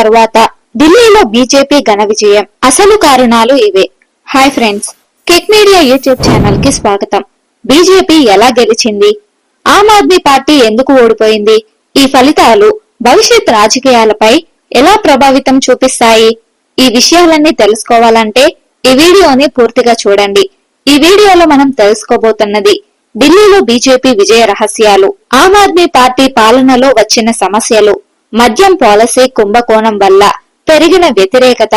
తర్వాత ఢిల్లీలో బీజేపీ ఘన విజయం. అసలు కారణాలు ఇవే. Hi friends Kick Media YouTube ఛానల్కి స్వాగతం. బీజేపీ ఎలా గెలిచింది? ఆమ్ ఆద్మీ పార్టీ ఎందుకు ఓడిపోయింది? ఈ ఫలితాలు భవిష్యత్ రాజకీయాలపై ఎలా ప్రభావితం చూపిస్తాయి? ఈ విషయాలన్నీ తెలుసుకోవాలంటే ఈ వీడియోని పూర్తిగా చూడండి. ఈ వీడియోలో మనం తెలుసుకోబోతున్నది ఢిల్లీలో బీజేపీ విజయ రహస్యాలు. ఆమ్ ఆద్మీ పార్టీ పాలనలో వచ్చిన సమస్యలు. మద్యం పాలసీ కుంభకోణం వల్ల పెరిగిన వ్యతిరేకత.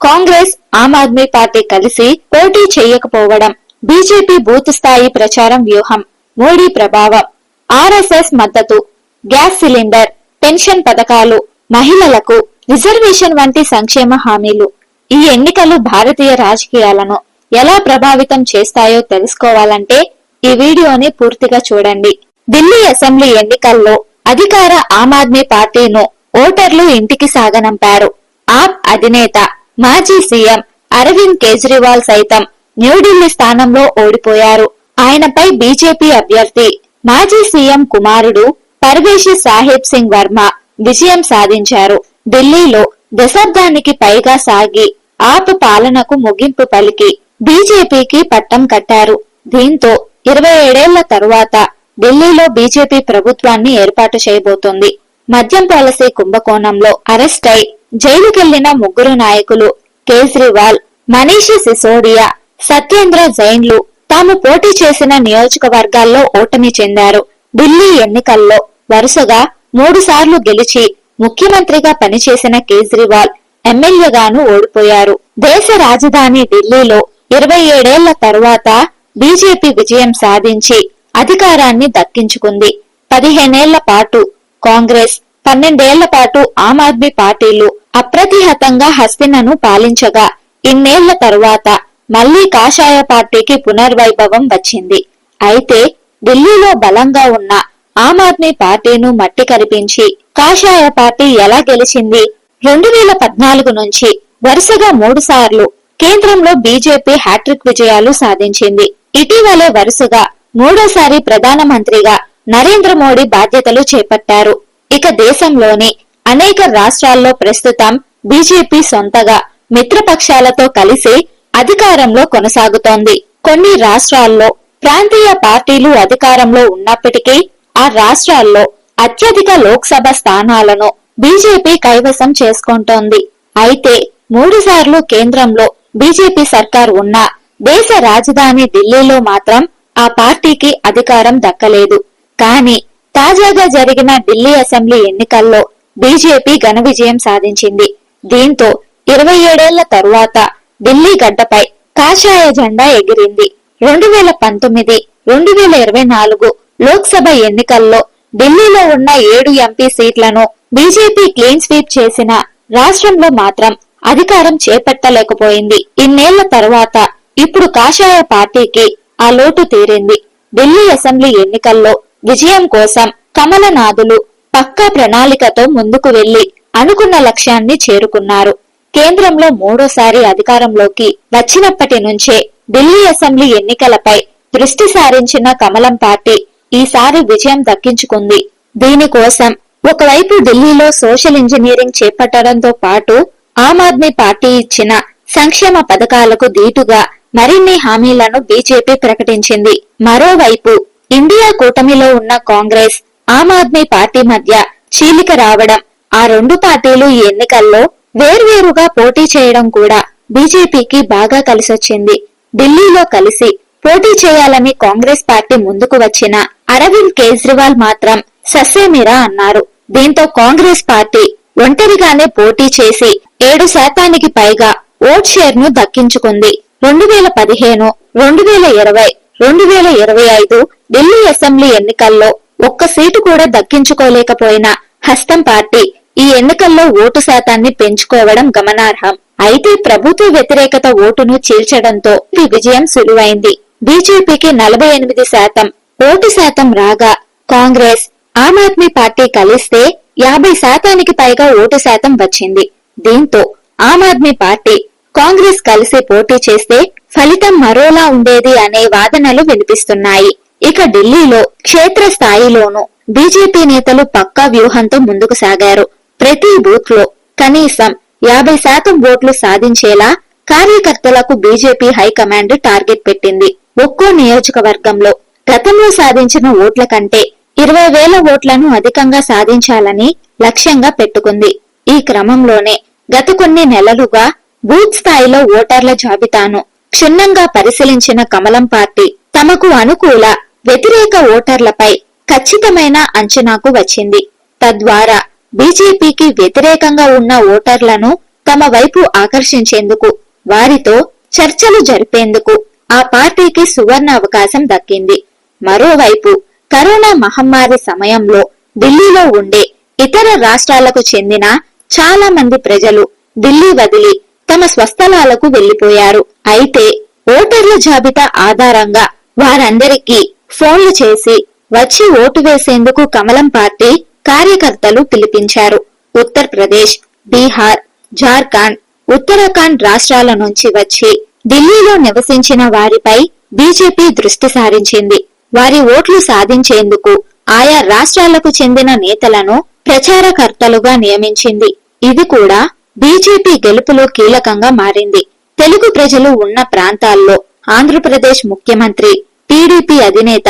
కాంగ్రెస్ ఆమ్ ఆద్మీ పార్టీ కలిసి పోటీ చేయకపోవడం బీజేపీ బూత్ స్థాయి ప్రచారం వ్యూహం మోడీ ప్రభావం ఆర్ఎస్ఎస్ మద్దతు గ్యాస్ సిలిండర్ పెన్షన్ పథకాలు మహిళలకు రిజర్వేషన్ వంటి సంక్షేమ హామీలు. ఈ ఎన్నికలు భారతీయ రాజకీయాలను ఎలా ప్రభావితం చేస్తాయో తెలుసుకోవాలంటే ఈ వీడియోని పూర్తిగా చూడండి. ఢిల్లీ అసెంబ్లీ ఎన్నికల్లో అధికార ఆమ్ ఆద్మీ పార్టీను ఓటర్లు ఇంటికి సాగనంపారు. ఆప్ అధినేత మాజీ సీఎం అరవింద్ కేజ్రీవాల్ సైతం న్యూఢిల్లీ స్థానంలో ఓడిపోయారు. ఆయనపై బీజేపీ అభ్యర్థి మాజీ సీఎం కుమారుడు పర్వేషి సాహిబ్ సింగ్ వర్మ విజయం సాధించారు. ఢిల్లీలో దశాబ్దానికి పైగా సాగి ఆప్ పాలనకు ముగింపు పలికి బీజేపీకి పట్టం కట్టారు. దీంతో ఇరవై ఏడేళ్ళ తరువాత ఢిల్లీలో బీజేపీ ప్రభుత్వాన్ని ఏర్పాటు చేయబోతోంది. మద్యం పాలసీ కుంభకోణంలో అరెస్ట్ అయి జైలుకెళ్ళిన ముగ్గురు నాయకులు కేజ్రీవాల్ మనీషి సిసోడియా సత్యేంద్ర జైన్లు తాము పోటీ చేసిన నియోజకవర్గాల్లో ఓటమి చెందారు. ఢిల్లీ ఎన్నికల్లో వరుసగా మూడు సార్లు గెలిచి ముఖ్యమంత్రిగా పనిచేసిన కేజ్రీవాల్ ఎమ్మెల్యేగాను ఓడిపోయారు. దేశ రాజధాని ఢిల్లీలో ఇరవై ఏడేళ్ళ తరువాత బీజేపీ విజయం సాధించి అధికారాన్ని దక్కించుకుంది. పదిహేనేళ్ళ పాటు కాంగ్రెస్ పన్నెండేళ్ళ పాటు ఆమ్ ఆద్మీ పార్టీలు అప్రతిహతంగా హస్తినను పాలించగా ఇన్నేళ్ళ తరువాత మళ్ళీ కాషాయ పార్టీకి పునర్వైభవం వచ్చింది. అయితే ఢిల్లీలో బలంగా ఉన్న ఆమ్ ఆద్మీ పార్టీను మట్టి కరిపించి కాషాయ పార్టీ ఎలా గెలిచింది? రెండు వేల పద్నాలుగు నుంచి వరుసగా మూడు సార్లు కేంద్రంలో బీజేపీ హ్యాట్రిక్ విజయాలు సాధించింది. ఇటీవలే వరుసగా మూడోసారి ప్రధానమంత్రిగా నరేంద్ర మోడీ బాధ్యతలు చేపట్టారు. ఇక దేశంలోని అనేక రాష్ట్రాల్లో ప్రస్తుతం బీజేపీ సొంతగా మిత్రపక్షాలతో కలిసి అధికారంలో కొనసాగుతోంది. కొన్ని రాష్ట్రాల్లో ప్రాంతీయ పార్టీలు అధికారంలో ఉన్నప్పటికీ ఆ రాష్ట్రాల్లో అత్యధిక లోక్సభ స్థానాలను బీజేపీ కైవసం చేసుకుంటోంది. అయితే మూడుసార్లు కేంద్రంలో బీజేపీ సర్కార్ ఉన్నా దేశ రాజధాని ఢిల్లీలో మాత్రం ఆ పార్టీకి అధికారం దక్కలేదు. కానీ తాజాగా జరిగిన ఢిల్లీ అసెంబ్లీ ఎన్నికల్లో బీజేపీ ఘన విజయం సాధించింది. దీంతో ఇరవై ఏడేళ్ళ తరువాత ఢిల్లీ గడ్డపై కాషాయ జెండా ఎగిరింది. రెండు వేల పంతొమ్మిది రెండు వేల ఇరవై నాలుగు లోక్సభ ఎన్నికల్లో ఢిల్లీలో ఉన్న ఏడు ఎంపీ సీట్లను బీజేపీ క్లీన్ స్వీప్ చేసిన రాష్ట్రంలో మాత్రం అధికారం చేపట్టలేకపోయింది. ఇన్నేళ్ళ తర్వాత ఇప్పుడు కాషాయ పార్టీకి ఆ లోటు తీరింది. ఢిల్లీ అసెంబ్లీ ఎన్నికల్లో విజయం కోసం కమలనాథులు పక్కా ప్రణాళికతో ముందుకు వెళ్ళి అనుకున్న లక్ష్యాన్ని చేరుకున్నారు. కేంద్రంలో మూడోసారి అధికారంలోకి వచ్చినప్పటి నుంచే ఢిల్లీ అసెంబ్లీ ఎన్నికలపై దృష్టి సారించిన కమలం పార్టీ ఈసారి విజయం దక్కించుకుంది. దీనికోసం ఒకవైపు ఢిల్లీలో సోషల్ ఇంజనీరింగ్ చేపట్టడంతో పాటు ఆమ్ ఆద్మీ పార్టీ ఇచ్చిన సంక్షేమ పథకాలకు దీటుగా మరిన్ని హామీలను బీజేపీ ప్రకటించింది. మరోవైపు ఇండియా కూటమిలో ఉన్న కాంగ్రెస్ ఆమ్ ఆద్మీ పార్టీ మధ్య చీలిక రావడం ఆ రెండు పార్టీలు ఈ ఎన్నికల్లో వేర్వేరుగా పోటీ చేయడం కూడా బీజేపీకి బాగా కలిసొచ్చింది. ఢిల్లీలో కలిసి పోటీ చేయాలని కాంగ్రెస్ పార్టీ ముందుకు వచ్చిన అరవింద్ కేజ్రీవాల్ మాత్రం ససేమిరా అన్నారు. దీంతో కాంగ్రెస్ పార్టీ ఒంటరిగానే పోటీ చేసి ఏడు శాతానికి పైగా ఓట్ షేర్ను దక్కించుకుంది. రెండు వేల పదిహేను రెండు వేల ఇరవై రెండు వేల ఇరవై ఐదు ఢిల్లీ అసెంబ్లీ ఎన్నికల్లో ఒక్క సీటు కూడా దక్కించుకోలేకపోయిన హస్తం పార్టీ ఈ ఎన్నికల్లో ఓటు శాతాన్ని పెంచుకోవడం గమనార్హం. అయితే ప్రభుత్వ వ్యతిరేకత ఓటును చీల్చడంతో ఈ విజయం సులువైంది. బీజేపీకి నలభై ఎనిమిది శాతం ఓటు శాతం రాగా కాంగ్రెస్ ఆమ్ ఆద్మీ పార్టీ కలిస్తే యాభై శాతానికి పైగా ఓటు శాతం వచ్చింది. దీంతో ఆమ్ ఆద్మీ పార్టీ కాంగ్రెస్ కలిసి పోటీ చేస్తే ఫలితం మరోలా ఉండేది అనే వాదనలు వినిపిస్తున్నాయి. ఇక ఢిల్లీలో క్షేత్ర స్థాయిలోనూ బీజేపీ నేతలు పక్కా వ్యూహంతో ముందుకు సాగారు. ప్రతి బూత్లో కనీసం యాభై శాతం ఓట్లు సాధించేలా కార్యకర్తలకు బీజేపీ హైకమాండ్ టార్గెట్ పెట్టింది. ఒక్కో నియోజకవర్గంలో గతంలో సాధించిన ఓట్ల కంటే ఇరవై వేల ఓట్లను అధికంగా సాధించాలని లక్ష్యంగా పెట్టుకుంది. ఈ క్రమంలోనే గత కొన్ని నెలలుగా బూత్ స్థాయిలో ఓటర్ల జాబితాను క్షుణ్ణంగా పరిశీలించిన కమలం పార్టీ తమకు అనుకూల వ్యతిరేక ఓటర్లపై ఖచ్చితమైన అంచనాకు వచ్చింది. తద్వారా బీజేపీకి వ్యతిరేకంగా ఉన్న ఓటర్లను తమ వైపు ఆకర్షించేందుకు వారితో చర్చలు జరిపేందుకు ఆ పార్టీకి సువర్ణ అవకాశం దక్కింది. మరోవైపు కరోనా మహమ్మారి సమయంలో ఢిల్లీలో ఉండే ఇతర రాష్ట్రాలకు చెందిన చాలా మంది ప్రజలు ఢిల్లీ వదిలి తమ స్వస్థలాలకు వెళ్ళిపోయారు అయితే ఓటర్ల జాబితా ఆధారంగా వారందరికీ ఫోన్లు చేసి వచ్చి ఓటు వేసేందుకు కమలం పార్టీ కార్యకర్తలు పిలిపించారు. ఉత్తరప్రదేశ్ బీహార్ జార్ఖండ్ ఉత్తరాఖండ్ రాష్ట్రాల నుంచి వచ్చి ఢిల్లీలో నివసించిన వారిపై బీజేపీ దృష్టి సారించింది. వారి ఓట్లు సాధించేందుకు ఆయా రాష్ట్రాలకు చెందిన నేతలను ప్రచారకర్తలుగా నియమించింది. ఇది కూడా బీజేపీ గెలుపులో కీలకంగా మారింది. తెలుగు ప్రజలు ఉన్న ప్రాంతాల్లో ఆంధ్రప్రదేశ్ ముఖ్యమంత్రి టీడీపీ అధినేత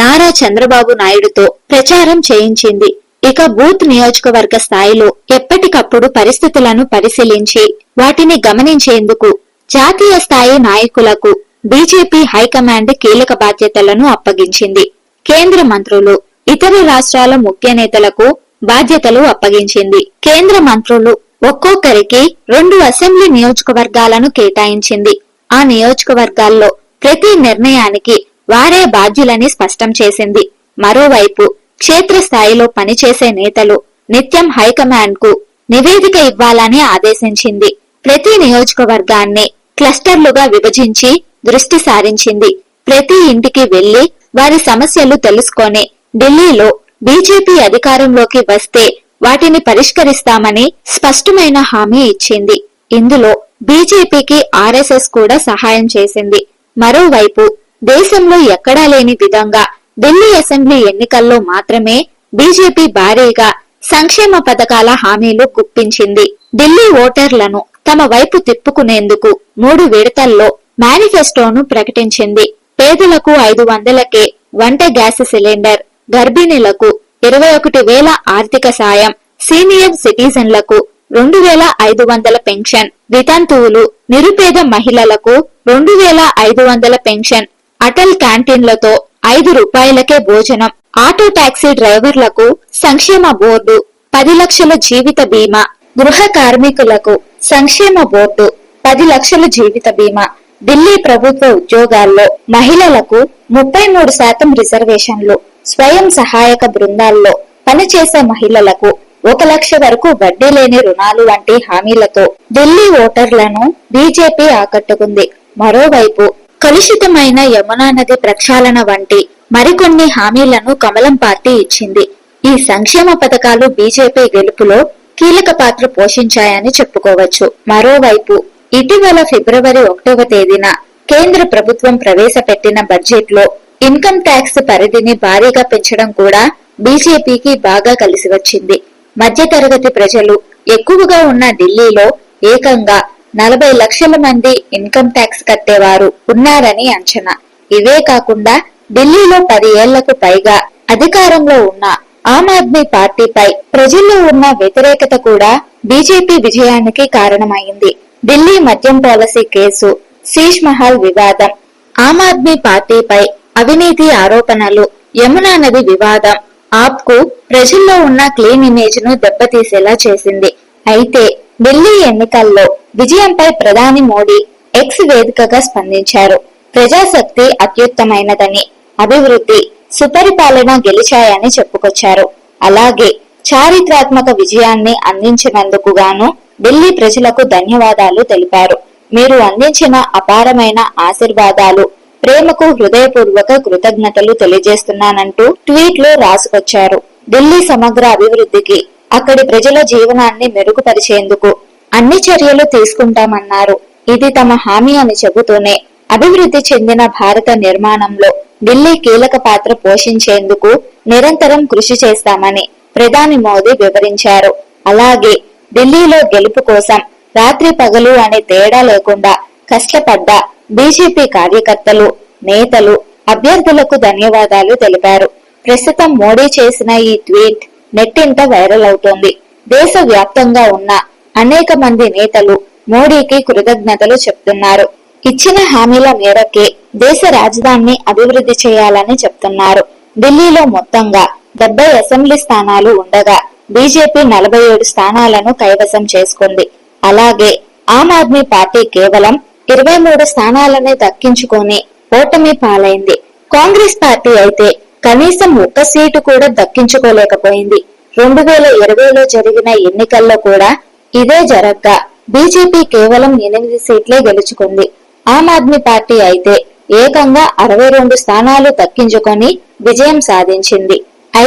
నారా చంద్రబాబు నాయుడుతో ప్రచారం చేయించింది. ఇక బూత్ నియోజకవర్గ స్థాయిలో ఎప్పటికప్పుడు పరిస్థితులను పరిశీలించి వాటిని గమనించేందుకు జాతీయ స్థాయి నాయకులకు బీజేపీ హైకమాండ్ కీలక బాధ్యతలను అప్పగించింది. కేంద్ర మంత్రులు ఇతర రాష్ట్రాల ముఖ్య నేతలకు బాధ్యతలు అప్పగించింది. కేంద్ర మంత్రులు ఒక్కొక్కరికి రెండు అసెంబ్లీ నియోజకవర్గాలను కేటాయించింది. ఆ నియోజకవర్గాల్లో ప్రతి నిర్ణయానికి వారే బాధ్యులని స్పష్టం చేసింది. మరోవైపు క్షేత్రస్థాయిలో పనిచేసే నేతలు నిత్యం హైకమాండ్కు నివేదిక ఇవ్వాలని ఆదేశించింది. ప్రతి నియోజకవర్గాన్ని క్లస్టర్లుగా విభజించి దృష్టి సారించింది. ప్రతి ఇంటికి వెళ్ళి వారి సమస్యలు తెలుసుకొని ఢిల్లీలో బీజేపీ అధికారంలోకి వస్తే వాటిని పరిష్కరిస్తామని స్పష్టమైన హామీ ఇచ్చింది. ఇందులో బీజేపీకి ఆర్ఎస్ఎస్ కూడా సహాయం చేసింది. మరోవైపు దేశంలో ఎక్కడా లేని విధంగా ఢిల్లీ అసెంబ్లీ ఎన్నికల్లో మాత్రమే బీజేపీ భారీగా సంక్షేమ పథకాల హామీలు గుప్పించింది ఢిల్లీ ఓటర్లను తమ వైపు తిప్పుకునేందుకు మూడు విడతల్లో మేనిఫెస్టోను ప్రకటించింది. పేదలకు ఐదు వందలకే వంట గ్యాస్ సిలిండర్ గర్భిణీలకు ఇరవై ఒకటి వేల ఆర్థిక సాయం. సీనియర్ సిటిజన్లకు రెండు వేల ఐదు వందల పెన్షన్. వితంతువులు నిరుపేద మహిళలకు రెండు వేల ఐదు వందల పెన్షన్. అటల్ క్యాంటీన్లతో ఐదు రూపాయలకే భోజనం. ఆటో టాక్సీ డ్రైవర్లకు సంక్షేమ బోర్డు. పది లక్షల జీవిత బీమా. గృహ కార్మికులకు సంక్షేమ బోర్డు. పది లక్షల జీవిత బీమా. ఢిల్లీ ప్రభుత్వ ఉద్యోగాల్లో మహిళలకు ముప్పై మూడు శాతం రిజర్వేషన్లు స్వయం సహాయక బృందాల్లో పనిచేసే మహిళలకు ఒక లక్ష వరకు వడ్డీ లేని రుణాలు వంటి హామీలతో ఢిల్లీ ఓటర్లను బీజేపీ ఆకట్టుకుంది. మరోవైపు కలుషితమైన యమునా నది ప్రక్షాళన వంటి మరికొన్ని హామీలను కమలం పార్టీ ఇచ్చింది. ఈ సంక్షేమ పథకాలు బీజేపీ గెలుపులో కీలక పాత్ర పోషించాయని చెప్పుకోవచ్చు. మరోవైపు ఇటీవల ఫిబ్రవరి ఒకటవ తేదీన కేంద్ర ప్రభుత్వం ప్రవేశపెట్టిన బడ్జెట్లో ఇన్కమ్ ట్యాక్స్ పరిధిని భారీగా పెంచడం కూడా బీజేపీకి బాగా కలిసి వచ్చింది. మధ్యతరగతి ప్రజలు ఎక్కువగా ఉన్న ఢిల్లీలో ఏకంగా నలభై లక్షల మంది ఇన్కమ్ ట్యాక్స్ కట్టేవారు ఉన్నారని అంచనా. ఇవే కాకుండా ఢిల్లీలో పది ఏళ్ళకు పైగా అధికారంలో ఉన్న ఆమ్ ఆద్మీ పార్టీపై ప్రజల్లో ఉన్న వ్యతిరేకత కూడా బీజేపీ విజయానికి కారణమైంది. ఢిల్లీ మద్యం పాలసీ కేసు శీష్ మహల్ వివాదం ఆమ్ ఆద్మీ పార్టీపై అవినీతి ఆరోపణలు యమునా నది వివాదం ఆప్కు ప్రజల్లో ఉన్న క్లీన్ ఇమేజ్ను దెబ్బతీసేలా చేసింది. అయితే ఢిల్లీ ఎన్నికల్లో విజయంపై ప్రధాని మోడీ ఎక్స్ వేదికగా స్పందించారు. ప్రజాశక్తి అత్యుత్తమైనదని అభివృద్ధి సుపరిపాలన గెలిచాయని చెప్పుకొచ్చారు. అలాగే చారిత్రాత్మక విజయాన్ని అందించినందుకు గాను ఢిల్లీ ప్రజలకు ధన్యవాదాలు తెలిపారు. మీరు అందించిన అపారమైన ఆశీర్వాదాలు ప్రేమకు హృదయపూర్వక కృతజ్ఞతలు తెలియజేస్తున్నానంటూ ట్వీట్లో రాసుకొచ్చారు. ఢిల్లీ సమగ్ర అభివృద్ధికి అక్కడి ప్రజల జీవనాన్ని మెరుగుపరిచేందుకు అన్ని చర్యలు తీసుకుంటామన్నారు. ఇది తమ హామీ అని చెబుతూనే అభివృద్ధి చెందిన భారత నిర్మాణంలో ఢిల్లీ కీలక పాత్ర పోషించేందుకు నిరంతరం కృషి చేస్తామని ప్రధాని మోదీ వివరించారు. అలాగే ఢిల్లీలో గెలుపు కోసం రాత్రి పగలు అనే తేడా లేకుండా కష్టపడ్డ బీజేపీ కార్యకర్తలు నేతలు అభ్యర్థులకు ధన్యవాదాలు తెలిపారు. ప్రస్తుతం మోడీ చేసిన ఈ ట్వీట్ నెట్టింట వైరల్ అవుతోంది. దేశ వ్యాప్తంగా ఉన్న అనేక మంది నేతలు మోడీకి కృతజ్ఞతలు చెప్తున్నారు. ఇచ్చిన హామీల మేరకే దేశ రాజధానిని అభివృద్ధి చేయాలని చెప్తున్నారు. ఢిల్లీలో మొత్తంగా డెబ్బై అసెంబ్లీ స్థానాలు ఉండగా బీజేపీ నలభై ఏడు స్థానాలను కైవసం చేసుకుంది. అలాగే ఆమ్ ఆద్మీ పార్టీ కేవలం ఇరవై మూడు స్థానాలనే దక్కించుకొని ఓటమి పాలైంది. కాంగ్రెస్ పార్టీ అయితే కనీసం ఒక్క సీటు కూడా దక్కించుకోలేకపోయింది. రెండు వేల ఇరవైలో జరిగిన ఎన్నికల్లో కూడా ఇదే జరగ్గా బీజేపీ కేవలం ఎనిమిది సీట్లే గెలుచుకుంది. ఆమ్ ఆద్మీ పార్టీ అయితే ఏకంగా అరవై రెండు స్థానాలు దక్కించుకొని విజయం సాధించింది.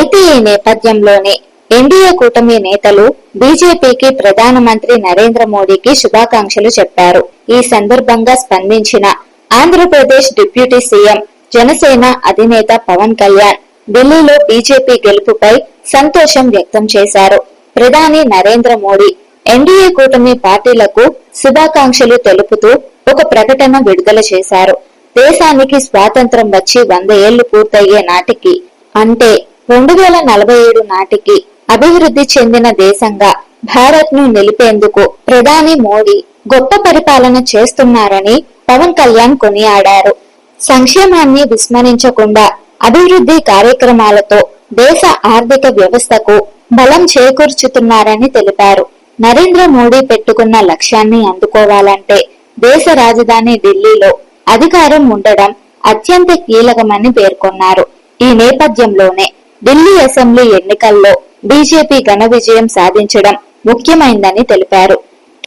అయితే ఈ నేపథ్యంలోనే ఎన్డీఏ కూటమి నేతలు బీజేపీకి ప్రధానమంత్రి నరేంద్ర మోడీకి శుభాకాంక్షలు చెప్పారు. ఈ సందర్భంగా స్పందించిన ఆంధ్రప్రదేశ్ డిప్యూటీ సీఎం జనసేన అధినేత పవన్ కళ్యాణ్ ఢిల్లీలో బీజేపీ గెలుపుపై సంతోషం వ్యక్తం చేశారు. ప్రధాని నరేంద్ర మోడీ ఎన్డీఏ కూటమి పార్టీలకు శుభాకాంక్షలు తెలుపుతూ ఒక ప్రకటన విడుదల చేశారు. దేశానికి స్వాతంత్రం వచ్చి వంద ఏళ్ళు పూర్తయ్యే నాటికి అంటే రెండు వేల నలభై ఏడు నాటికి అభివృద్ధి చెందిన దేశంగా భారత్ను నిలిపేందుకు ప్రధాని మోడీ గొప్ప పరిపాలన చేస్తున్నారని పవన్ కళ్యాణ్ కొనియాడారు. సంక్షేమాన్ని విస్మరించకుండా అభివృద్ధి కార్యక్రమాలతో దేశ ఆర్థిక వ్యవస్థకు బలం చేకూర్చుతున్నారని తెలిపారు. నరేంద్ర మోడీ పెట్టుకున్న లక్ష్యాన్ని అందుకోవాలంటే దేశ రాజధాని ఢిల్లీలో అధికారం ఉండడం అత్యంత కీలకమని పేర్కొన్నారు. ఈ నేపథ్యంలోనే ఢిల్లీ అసెంబ్లీ ఎన్నికల్లో బీజేపీ ఘన విజయం సాధించడం ముఖ్యమైందని తెలిపారు.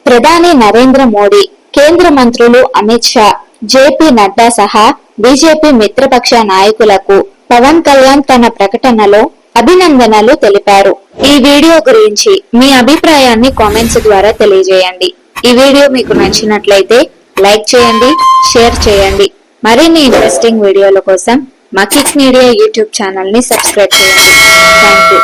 ప్రధాని నరేంద్ర మోడీ కేంద్ర మంత్రులు అమిత్ షా జేపీ నడ్డా సహా బీజేపీ మిత్రపక్ష నాయకులకు పవన్ కళ్యాణ్ తన ప్రకటనలో అభినందనలు తెలిపారు. ఈ వీడియో గురించి మీ అభిప్రాయాన్ని కామెంట్స్ ద్వారా తెలియజేయండి. ఈ వీడియో మీకు నచ్చినట్లయితే లైక్ చేయండి షేర్ చేయండి. మరిన్ని ఇంట్రెస్టింగ్ వీడియోల కోసం మకిక్ మీడియా యూట్యూబ్ ఛానల్ని సబ్స్క్రైబ్ చేయండి. Thank you